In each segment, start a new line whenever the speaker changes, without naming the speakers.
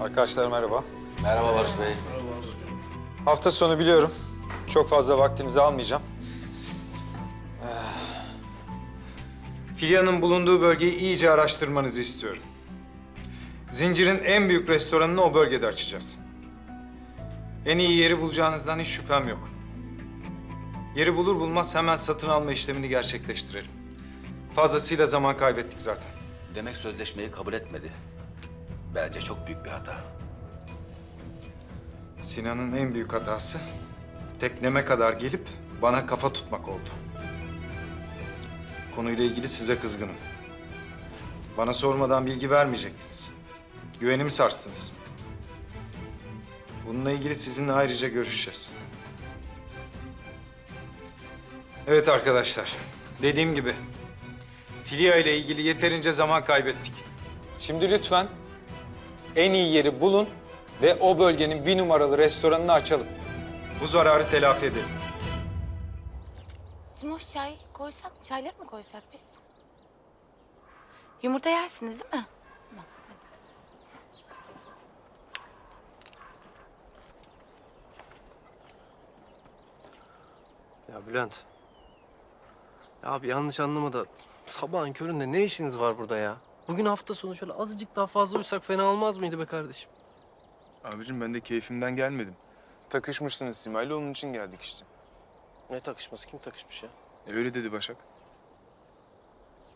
Arkadaşlar merhaba.
Merhaba Barış Bey.
Hafta sonu biliyorum. Çok fazla vaktinizi almayacağım. Ee, Filya'nın bulunduğu bölgeyi iyice araştırmanızı istiyorum. Zincirin en büyük restoranını o bölgede açacağız. En iyi yeri bulacağınızdan hiç şüphem yok. Yeri bulur bulmaz hemen satın alma işlemini gerçekleştirelim. Fazlasıyla zaman kaybettik zaten.
Demek sözleşmeyi kabul etmedi. Bence çok büyük bir hata.
Sinan'ın en büyük hatası tekneme kadar gelip bana kafa tutmak oldu. Konuyla ilgili size kızgınım. Bana sormadan bilgi vermeyecektiniz. Güvenimi sarstınız. Bununla ilgili sizinle ayrıca görüşeceğiz. Evet arkadaşlar, dediğim gibi Filia ile ilgili yeterince zaman kaybettik. Şimdi lütfen en iyi yeri bulun ve o bölgenin bir numaralı restoranını açalım. Bu zararı telafi edelim.
Simoş çay koysak mı? Çayları mı koysak biz? Yumurta yersiniz değil mi?
Ya Bülent. Ya abi yanlış anlama da sabahın köründe ne işiniz var burada ya? Bugün hafta sonu şöyle azıcık daha fazla uyusak fena olmaz mıydı be kardeşim?
Abicim ben de keyfimden gelmedim. Takışmışsınız Simay'la onun için geldik işte.
Ne takışması? Kim takışmış ya?
E, öyle dedi Başak.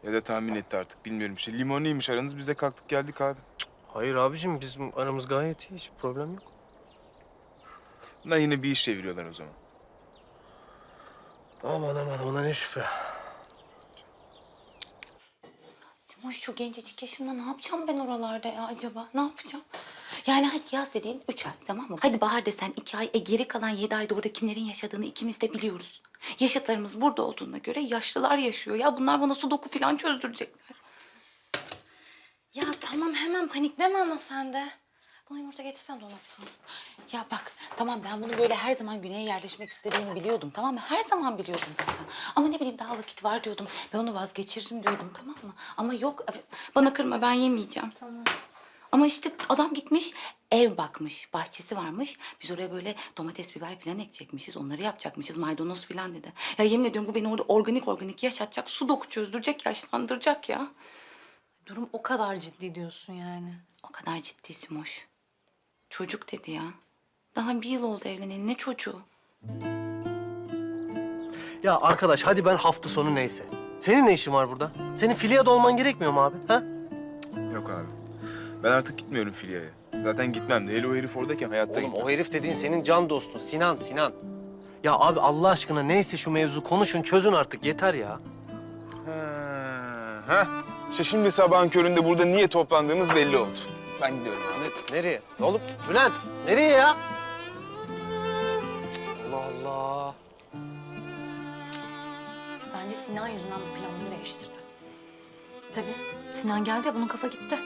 Ya da tahmin etti artık bilmiyorum işte. Limonluymuş aranız bize kalktık geldik abi.
Hayır abicim bizim aramız gayet iyi. Hiç problem yok.
Bunlar yine bir iş çeviriyorlar o zaman.
Aman aman ona ne şüphe.
Simoş şu gencecik yaşımda ne yapacağım ben oralarda ya acaba? Ne yapacağım? Yani hadi yaz dediğin üç ay tamam mı? Hadi bahar desen iki ay. E geri kalan yedi ayda orada kimlerin yaşadığını ikimiz de biliyoruz. Yaşıtlarımız burada olduğuna göre yaşlılar yaşıyor. Ya bunlar bana sudoku falan çözdürecekler.
Ya tamam hemen panikleme ama sen de. Bana yumurta getirsen dolaptan.
Ya bak tamam ben bunu böyle her zaman güneye yerleşmek istediğini biliyordum tamam mı? Her zaman biliyordum zaten. Ama ne bileyim daha vakit var diyordum. Ben onu vazgeçiririm diyordum tamam mı? Ama yok bana kırma ben yemeyeceğim. Tamam. Ama işte adam gitmiş ev bakmış. Bahçesi varmış. Biz oraya böyle domates, biber falan ekecekmişiz. Onları yapacakmışız. Maydanoz falan dedi. Ya yemin ediyorum bu beni orada organik organik yaşatacak. Su doku çözdürecek, yaşlandıracak ya.
Durum o kadar ciddi diyorsun yani.
O kadar ciddi Simoş. Çocuk dedi ya. Daha bir yıl oldu evleneli. Ne çocuğu?
Ya arkadaş hadi ben hafta sonu neyse. Senin ne işin var burada? Senin Filya'da olman gerekmiyor mu abi? Ha?
Yok abi. Ben artık gitmiyorum Filya'ya. Zaten gitmem de. Hele o herif oradayken hayatta
Oğlum
gitmem.
o herif dediğin senin can dostun Sinan, Sinan. Ya abi Allah aşkına neyse şu mevzu konuşun çözün artık yeter ya.
Ha, ha. İşte şimdi sabahın köründe burada niye toplandığımız belli oldu. Ben gidiyorum abi.
Ne- nereye? Oğlum Bülent nereye ya? Allah Allah.
Bence Sinan yüzünden bu planını değiştirdi. Tabii. Sinan geldi ya bunun kafa gitti.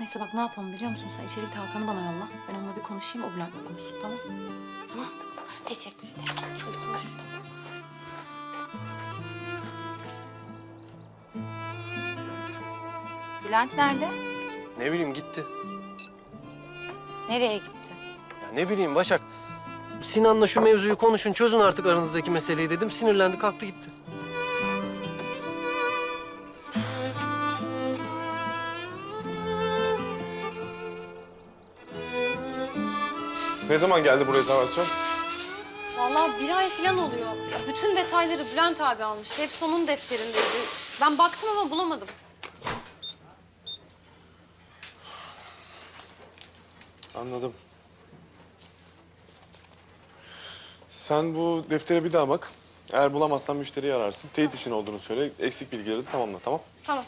Neyse bak ne yapalım biliyor musun? Sen içeri Hakan'ı bana yolla. Ben onunla bir konuşayım, o Bülent'le konuşsun tamam
Mantıklı. Teşekkür ederim. Çok konuş. Bülent nerede?
Ne bileyim gitti.
Nereye gitti?
Ya ne bileyim Başak. Sinan'la şu mevzuyu konuşun çözün artık aranızdaki meseleyi dedim. Sinirlendi kalktı gitti.
Ne zaman geldi bu rezervasyon?
Vallahi bir ay falan oluyor. Bütün detayları Bülent abi almıştı. Hepsi onun defterindeydi. Ben baktım ama bulamadım.
Anladım. Sen bu deftere bir daha bak. Eğer bulamazsan müşteriyi ararsın. Teyit için olduğunu söyle. Eksik bilgileri de tamamla, tamam?
Tamam.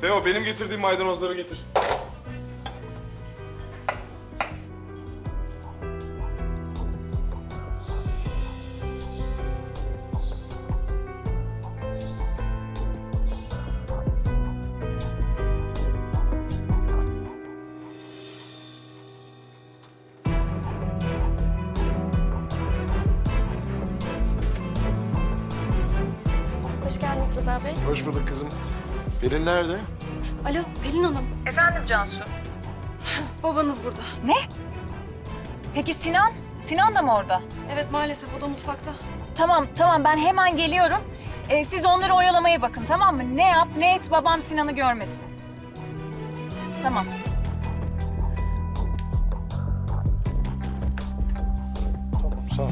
Teo benim getirdiğim maydanozları getir.
Rıza Bey.
Hoş bulduk kızım. Pelin nerede?
Alo Pelin Hanım.
Efendim Cansu?
Babanız burada.
Ne? Peki Sinan? Sinan da mı orada?
Evet maalesef o da mutfakta.
Tamam tamam ben hemen geliyorum. Ee, siz onları oyalamaya bakın tamam mı? Ne yap ne et babam Sinan'ı görmesin. Tamam.
Tamam sağ ol.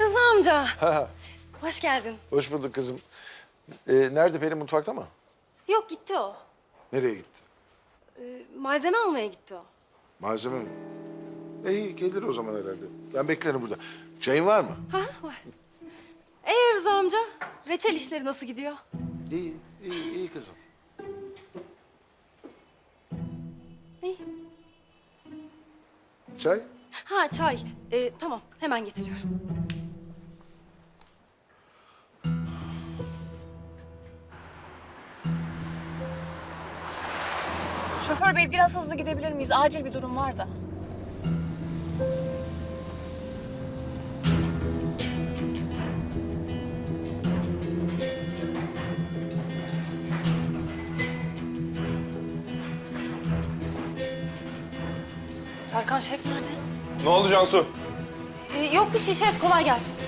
Rıza amca. Hoş geldin.
Hoş bulduk kızım. Ee, nerede Pelin mutfakta mı?
Yok gitti o.
Nereye gitti?
Ee, malzeme almaya gitti o.
Malzeme mi? İyi gelir o zaman herhalde. Ben beklerim burada. Çayın var mı?
Ha var. Ee Rıza amca, reçel işleri nasıl gidiyor?
İyi, iyi, iyi kızım.
İyi.
Çay?
Ha çay. Ee, tamam hemen getiriyorum.
Şoför bey biraz hızlı gidebilir miyiz? Acil bir durum var da.
Serkan şef nerede?
Ne oldu Cansu?
Ee, yok bir şey şef kolay gelsin.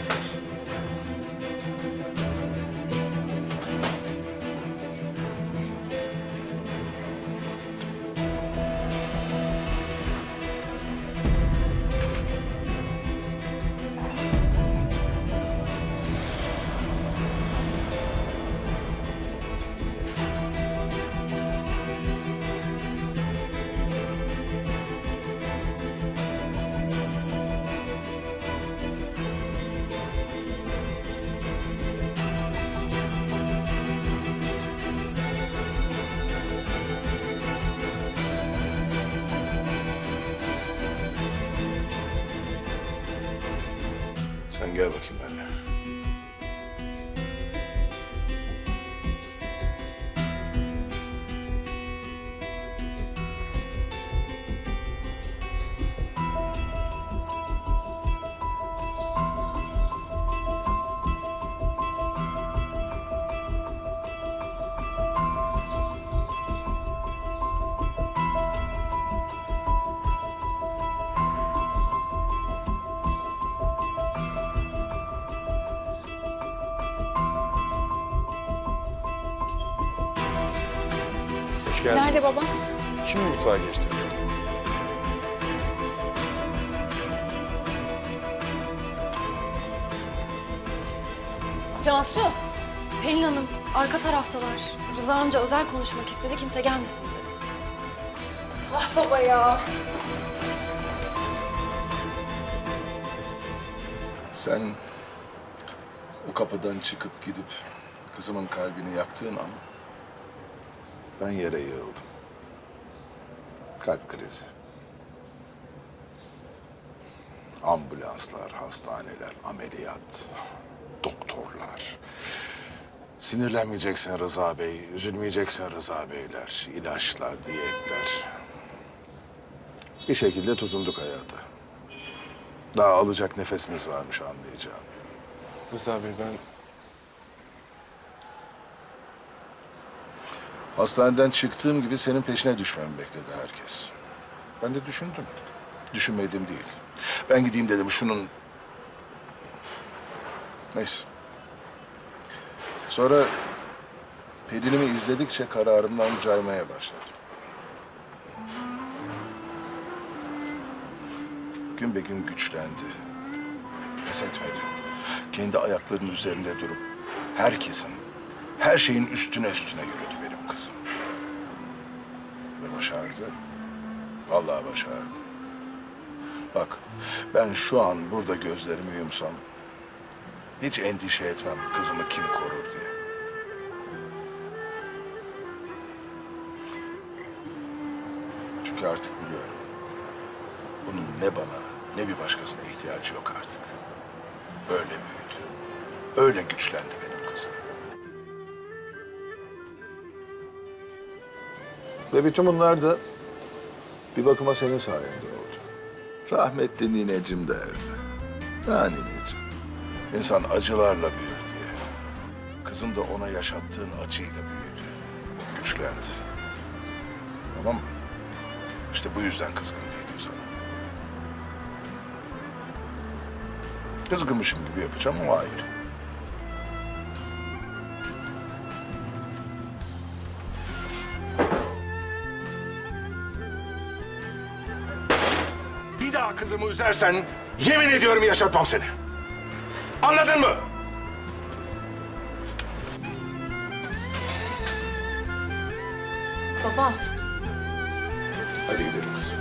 Sen Hoş geldiniz.
Nerede babam?
Şimdi mutfağa geçti.
Cansu.
Pelin Hanım arka taraftalar. Rıza amca özel konuşmak istedi kimse gelmesin dedi.
Ah baba ya.
Sen o kapıdan çıkıp gidip kızımın kalbini yaktığın an ben yere yığıldım. Kalp krizi. Ambulanslar, hastaneler, ameliyat, doktorlar. Sinirlenmeyeceksin Rıza Bey, üzülmeyeceksin Rıza Beyler, ilaçlar, diyetler. Bir şekilde tutunduk hayata. Daha alacak nefesimiz varmış anlayacağın.
Rıza Bey ben...
Hastaneden çıktığım gibi senin peşine düşmemi bekledi herkes. Ben de düşündüm. Düşünmedim değil. Ben gideyim dedim şunun... Neyse. Sonra Pelin'imi izledikçe kararımdan caymaya başladım. Gün be gün güçlendi. Pes etmedi. Kendi ayaklarının üzerinde durup herkesin, her şeyin üstüne üstüne yürüdü başardı. Vallahi başardı. Bak, ben şu an burada gözlerimi yumsam hiç endişe etmem kızımı kim korur diye. Çünkü artık biliyorum. Bunun ne bana ne bir başkasına ihtiyacı yok artık. Öyle büyüdü. Öyle güçlendi benim kızım. Ve bütün bunlar da bir bakıma senin sayende oldu. Rahmetli ninecim derdi. Ya nineciğim, insan acılarla büyür diye. Kızım da ona yaşattığın acıyla büyüdü. Güçlendi. Tamam mı? İşte bu yüzden kızgın değilim sana. Kızgınmışım gibi yapacağım ama hayır. Daha kızımı üzersen yemin ediyorum yaşatmam seni. Anladın mı?
Baba.
Hadi gidelim kızım.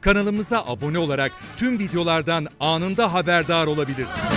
Kanalımıza abone olarak tüm videolardan anında haberdar olabilirsiniz.